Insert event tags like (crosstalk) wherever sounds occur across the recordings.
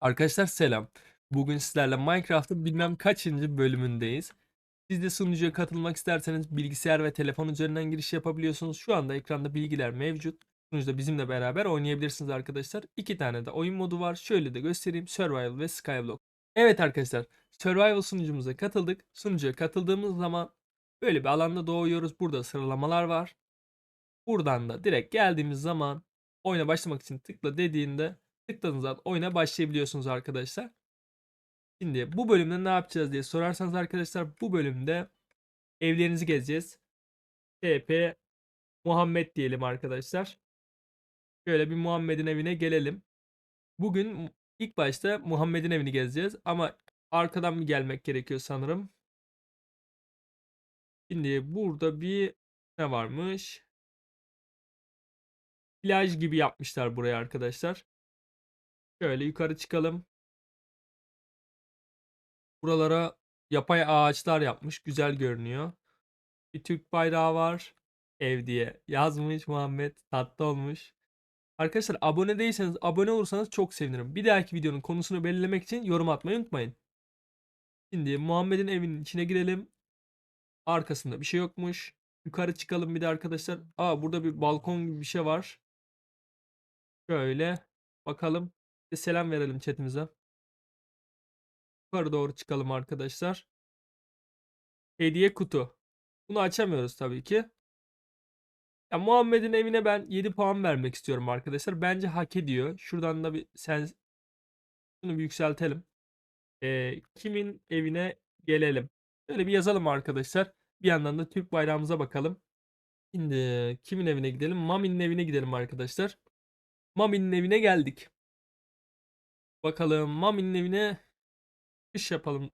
Arkadaşlar selam. Bugün sizlerle Minecraft'ın bilmem kaçıncı bölümündeyiz. Siz de sunucuya katılmak isterseniz bilgisayar ve telefon üzerinden giriş yapabiliyorsunuz. Şu anda ekranda bilgiler mevcut. Sunucuda bizimle beraber oynayabilirsiniz arkadaşlar. İki tane de oyun modu var. Şöyle de göstereyim. Survival ve Skyblock. Evet arkadaşlar. Survival sunucumuza katıldık. Sunucuya katıldığımız zaman böyle bir alanda doğuyoruz. Burada sıralamalar var. Buradan da direkt geldiğimiz zaman oyuna başlamak için tıkla dediğinde tıkladığınız zaman oyuna başlayabiliyorsunuz arkadaşlar. Şimdi bu bölümde ne yapacağız diye sorarsanız arkadaşlar bu bölümde evlerinizi gezeceğiz. TP Muhammed diyelim arkadaşlar. Şöyle bir Muhammed'in evine gelelim. Bugün ilk başta Muhammed'in evini gezeceğiz ama arkadan bir gelmek gerekiyor sanırım. Şimdi burada bir ne varmış? Plaj gibi yapmışlar buraya arkadaşlar. Şöyle yukarı çıkalım. Buralara yapay ağaçlar yapmış. Güzel görünüyor. Bir Türk bayrağı var. Ev diye yazmış Muhammed. Tatlı olmuş. Arkadaşlar abone değilseniz abone olursanız çok sevinirim. Bir dahaki videonun konusunu belirlemek için yorum atmayı unutmayın. Şimdi Muhammed'in evinin içine girelim. Arkasında bir şey yokmuş. Yukarı çıkalım bir de arkadaşlar. Aa burada bir balkon gibi bir şey var. Şöyle bakalım. Bir selam verelim chatimize. Yukarı doğru çıkalım arkadaşlar. Hediye kutu. Bunu açamıyoruz tabii ki. Ya Muhammed'in evine ben 7 puan vermek istiyorum arkadaşlar. Bence hak ediyor. Şuradan da bir sen şunu bir yükseltelim. Ee, kimin evine gelelim. Şöyle bir yazalım arkadaşlar. Bir yandan da Türk bayrağımıza bakalım. Şimdi kimin evine gidelim? Mami'nin evine gidelim arkadaşlar. Mami'nin evine geldik. Bakalım Mami'nin evine çıkış yapalım.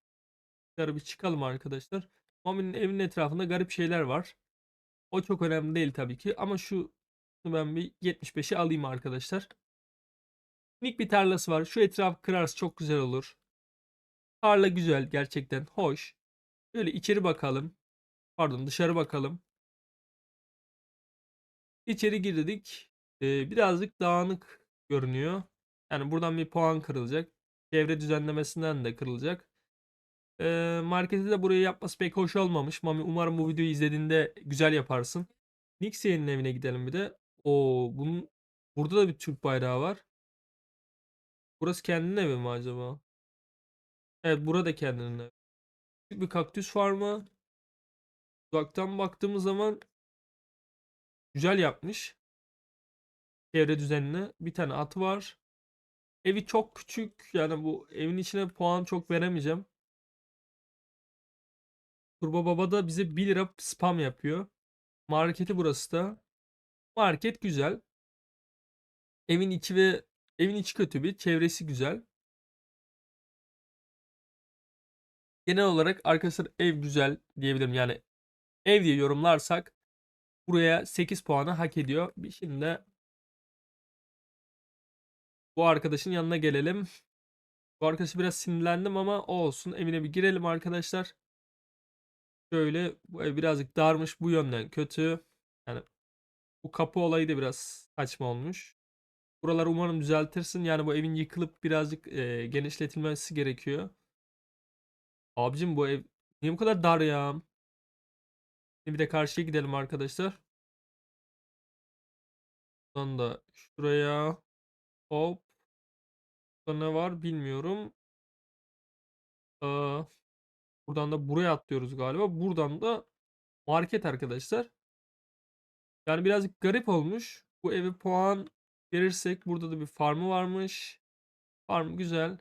Bir çıkalım arkadaşlar. Mami'nin evinin etrafında garip şeyler var. O çok önemli değil tabii ki ama şu ben bir 75'i alayım arkadaşlar. Minik bir tarlası var. Şu etraf kırarsa çok güzel olur. Tarla güzel gerçekten hoş. Böyle içeri bakalım. Pardon dışarı bakalım. İçeri girdik. Ee, birazcık dağınık görünüyor. Yani buradan bir puan kırılacak. Çevre düzenlemesinden de kırılacak. Ee, marketi de burayı yapması pek hoş olmamış. Mami umarım bu videoyu izlediğinde güzel yaparsın. Nixia'nın evine gidelim bir de. Oo, bunun burada da bir Türk bayrağı var. Burası kendinin evi mi acaba? Evet, burada kendinin evi. Küçük bir kaktüs var mı? Uzaktan baktığımız zaman güzel yapmış. Çevre düzenini. Bir tane at var. Evi çok küçük. Yani bu evin içine puan çok veremeyeceğim. Turbo Baba da bize 1 lira spam yapıyor. Marketi burası da. Market güzel. Evin içi ve evin içi kötü bir, çevresi güzel. Genel olarak arkadaşlar ev güzel diyebilirim. Yani ev diye yorumlarsak buraya 8 puanı hak ediyor. Şimdi de bu arkadaşın yanına gelelim. Bu arkadaşı biraz sinirlendim ama o olsun. Evine bir girelim arkadaşlar. Şöyle bu ev birazcık darmış bu yönden kötü. Yani bu kapı olayı da biraz saçma olmuş. Buraları umarım düzeltirsin. Yani bu evin yıkılıp birazcık e, genişletilmesi gerekiyor. Abicim bu ev niye bu kadar dar ya? Şimdi bir de karşıya gidelim arkadaşlar. Buradan da şuraya hop. Burada ne var bilmiyorum. Aa, buradan da buraya atlıyoruz galiba. Buradan da market arkadaşlar. Yani birazcık garip olmuş. Bu eve puan verirsek burada da bir farmı varmış. Farm güzel.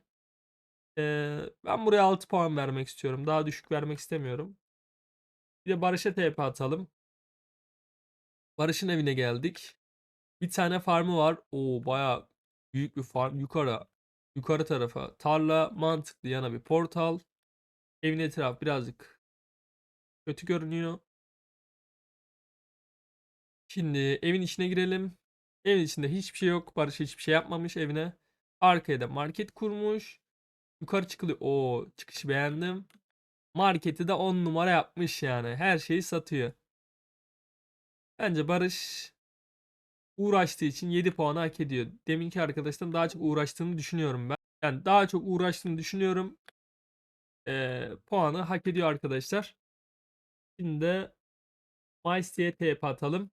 Ee, ben buraya 6 puan vermek istiyorum. Daha düşük vermek istemiyorum. Bir de Barış'a TP atalım. Barış'ın evine geldik. Bir tane farmı var. Oo baya büyük bir farm. Yukarı. Yukarı tarafa. Tarla mantıklı yana bir portal. Evin etrafı birazcık kötü görünüyor. Şimdi evin içine girelim. Evin içinde hiçbir şey yok. Barış hiçbir şey yapmamış evine. Arkaya da market kurmuş. Yukarı çıkılıyor. Oo çıkışı beğendim. Marketi de 10 numara yapmış yani. Her şeyi satıyor. Bence Barış uğraştığı için 7 puanı hak ediyor. Deminki arkadaştan daha çok uğraştığını düşünüyorum ben. Yani daha çok uğraştığını düşünüyorum. Ee, puanı hak ediyor arkadaşlar. Şimdi de Maestie'ye TP atalım.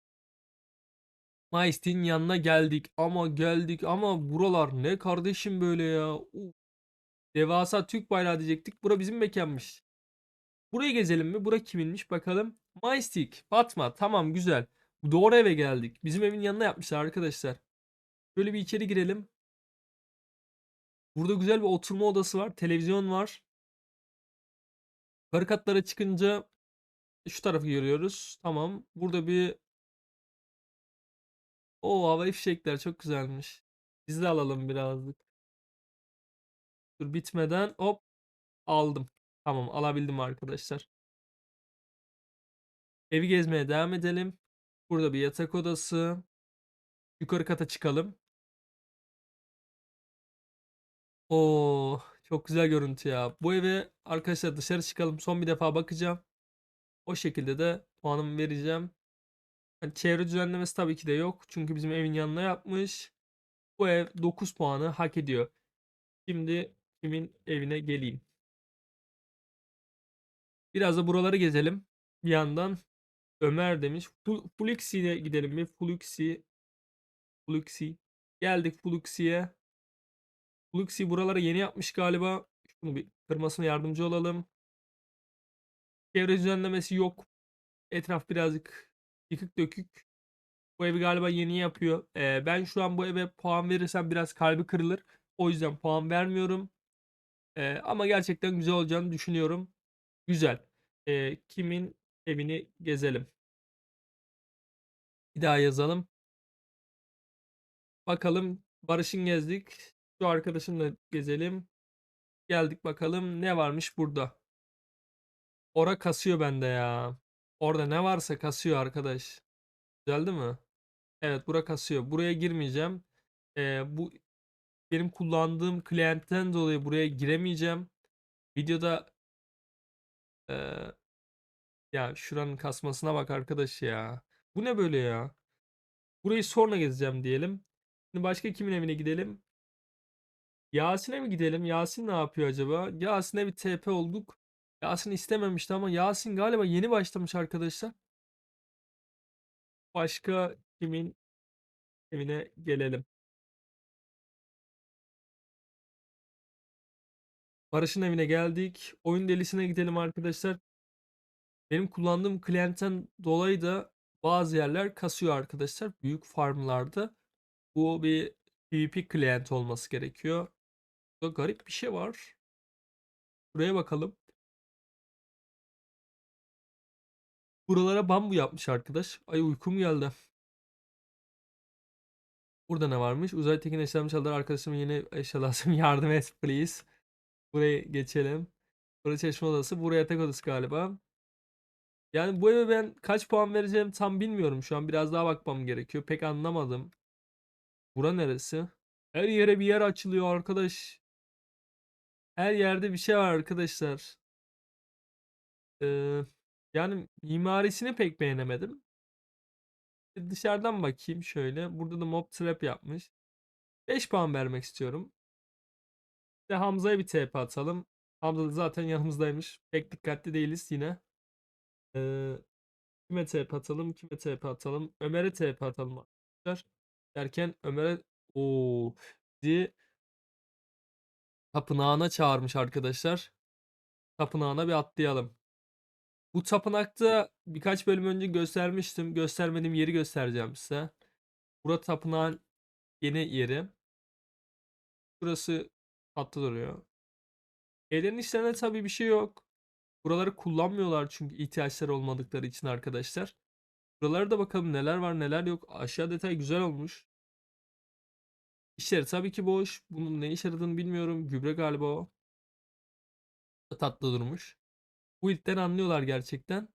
Maestie'nin yanına geldik ama geldik ama buralar ne kardeşim böyle ya. Uf. Devasa Türk bayrağı diyecektik. Bura bizim mekanmış. Burayı gezelim mi? Bura kiminmiş bakalım. Majestic, Fatma. Tamam güzel. Doğru eve geldik. Bizim evin yanına yapmışlar arkadaşlar. Böyle bir içeri girelim. Burada güzel bir oturma odası var. Televizyon var. Yukarı katlara çıkınca şu tarafı görüyoruz. Tamam. Burada bir o havai fişekler çok güzelmiş. Biz de alalım birazcık. Dur bitmeden hop aldım. Tamam alabildim arkadaşlar. Evi gezmeye devam edelim. Burada bir yatak odası. Yukarı kata çıkalım. Oo, çok güzel görüntü ya. Bu eve arkadaşlar dışarı çıkalım. Son bir defa bakacağım. O şekilde de puanımı vereceğim. Yani çevre düzenlemesi tabii ki de yok. Çünkü bizim evin yanına yapmış. Bu ev 9 puanı hak ediyor. Şimdi kimin evine geleyim. Biraz da buraları gezelim. Bir yandan Ömer demiş. Fluxi'ye gidelim mi? Fluxi. Fluxi. Geldik Fluxi'ye. Fluxi buralara yeni yapmış galiba. Şunu bir kırmasına yardımcı olalım. Çevre düzenlemesi yok. Etraf birazcık yıkık dökük. Bu evi galiba yeni yapıyor. Ee, ben şu an bu eve puan verirsem biraz kalbi kırılır. O yüzden puan vermiyorum. Ee, ama gerçekten güzel olacağını düşünüyorum. Güzel. Ee, kimin evini gezelim. Bir daha yazalım. Bakalım Barış'ın gezdik. Şu arkadaşımla gezelim. Geldik bakalım ne varmış burada. Ora kasıyor bende ya. Orada ne varsa kasıyor arkadaş. Güzel değil mi? Evet bura kasıyor. Buraya girmeyeceğim. Ee, bu benim kullandığım klientten dolayı buraya giremeyeceğim. Videoda ee, ya şuranın kasmasına bak arkadaş ya. Bu ne böyle ya? Burayı sonra gezeceğim diyelim. Şimdi başka kimin evine gidelim? Yasin'e mi gidelim? Yasin ne yapıyor acaba? Yasin'e bir TP olduk. Yasin istememişti ama Yasin galiba yeni başlamış arkadaşlar. Başka kimin evine gelelim? Barış'ın evine geldik. Oyun delisine gidelim arkadaşlar. Benim kullandığım klientten dolayı da bazı yerler kasıyor arkadaşlar. Büyük farmlarda. Bu bir PvP klient olması gerekiyor. Burada garip bir şey var. Buraya bakalım. Buralara bambu yapmış arkadaş. Ay uykum geldi. Burada ne varmış? Uzay Tekin eşyalarımı çaldılar. Arkadaşımın yeni eşya lazım. (laughs) Yardım et please. Buraya geçelim. Burası çalışma odası. Buraya yatak odası galiba. Yani bu eve ben kaç puan vereceğim tam bilmiyorum. Şu an biraz daha bakmam gerekiyor. Pek anlamadım. Bura neresi? Her yere bir yer açılıyor arkadaş. Her yerde bir şey var arkadaşlar. Ee, yani mimarisini pek beğenemedim. Dışarıdan bakayım şöyle. Burada da mob trap yapmış. 5 puan vermek istiyorum. Bir de Hamza'ya bir TP atalım. Hamza da zaten yanımızdaymış. Pek dikkatli değiliz yine. Ee, kime TP atalım? Kime TP atalım? Ömer'e TP atalım arkadaşlar. Derken Ömer'e o bizi tapınağına çağırmış arkadaşlar. Tapınağına bir atlayalım. Bu tapınakta birkaç bölüm önce göstermiştim. Göstermediğim yeri göstereceğim size. Burası tapınağın yeni yeri. Burası tatlı duruyor. Evlerin içlerinde tabii bir şey yok. Buraları kullanmıyorlar çünkü ihtiyaçları olmadıkları için arkadaşlar. Buralara da bakalım neler var neler yok. Aşağı detay güzel olmuş. İşleri tabii ki boş. Bunun ne işe yaradığını bilmiyorum. Gübre galiba o. Tatlı durmuş. Bu ilkten anlıyorlar gerçekten.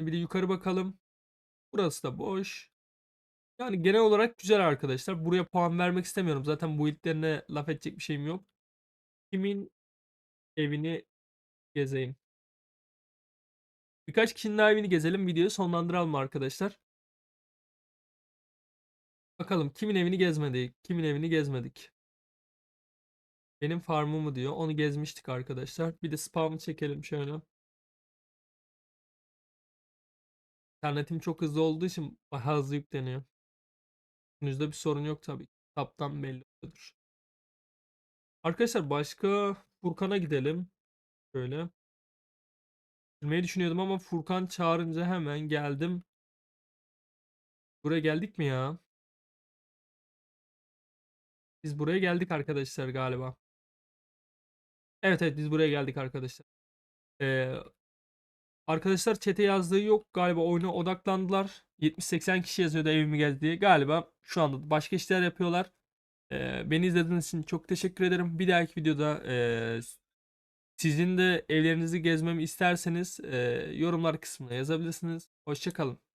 Bir de yukarı bakalım. Burası da boş. Yani genel olarak güzel arkadaşlar. Buraya puan vermek istemiyorum. Zaten bu ilklerine laf edecek bir şeyim yok. Kimin evini gezeyim. Birkaç kişinin daha evini gezelim. Videoyu sonlandıralım arkadaşlar. Bakalım kimin evini gezmedik, kimin evini gezmedik. Benim farmımı diyor. Onu gezmiştik arkadaşlar. Bir de spam'ı çekelim şöyle. İnternetim çok hızlı olduğu için bayağı hızlı yükleniyor. Gününüzde bir sorun yok tabii. Kitaptan belli oluyordur. Arkadaşlar başka Furkan'a gidelim. Şöyle. Girmeyi düşünüyordum ama Furkan çağırınca hemen geldim. Buraya geldik mi ya? Biz buraya geldik arkadaşlar galiba. Evet evet biz buraya geldik arkadaşlar. Ee, arkadaşlar chat'e yazdığı yok galiba oyuna odaklandılar. 70-80 kişi yazıyordu evimi gez diye. Galiba şu anda başka işler yapıyorlar. Beni izlediğiniz için çok teşekkür ederim. Bir dahaki videoda ee, sizin de evlerinizi gezmemi isterseniz ee, yorumlar kısmına yazabilirsiniz. Hoşçakalın.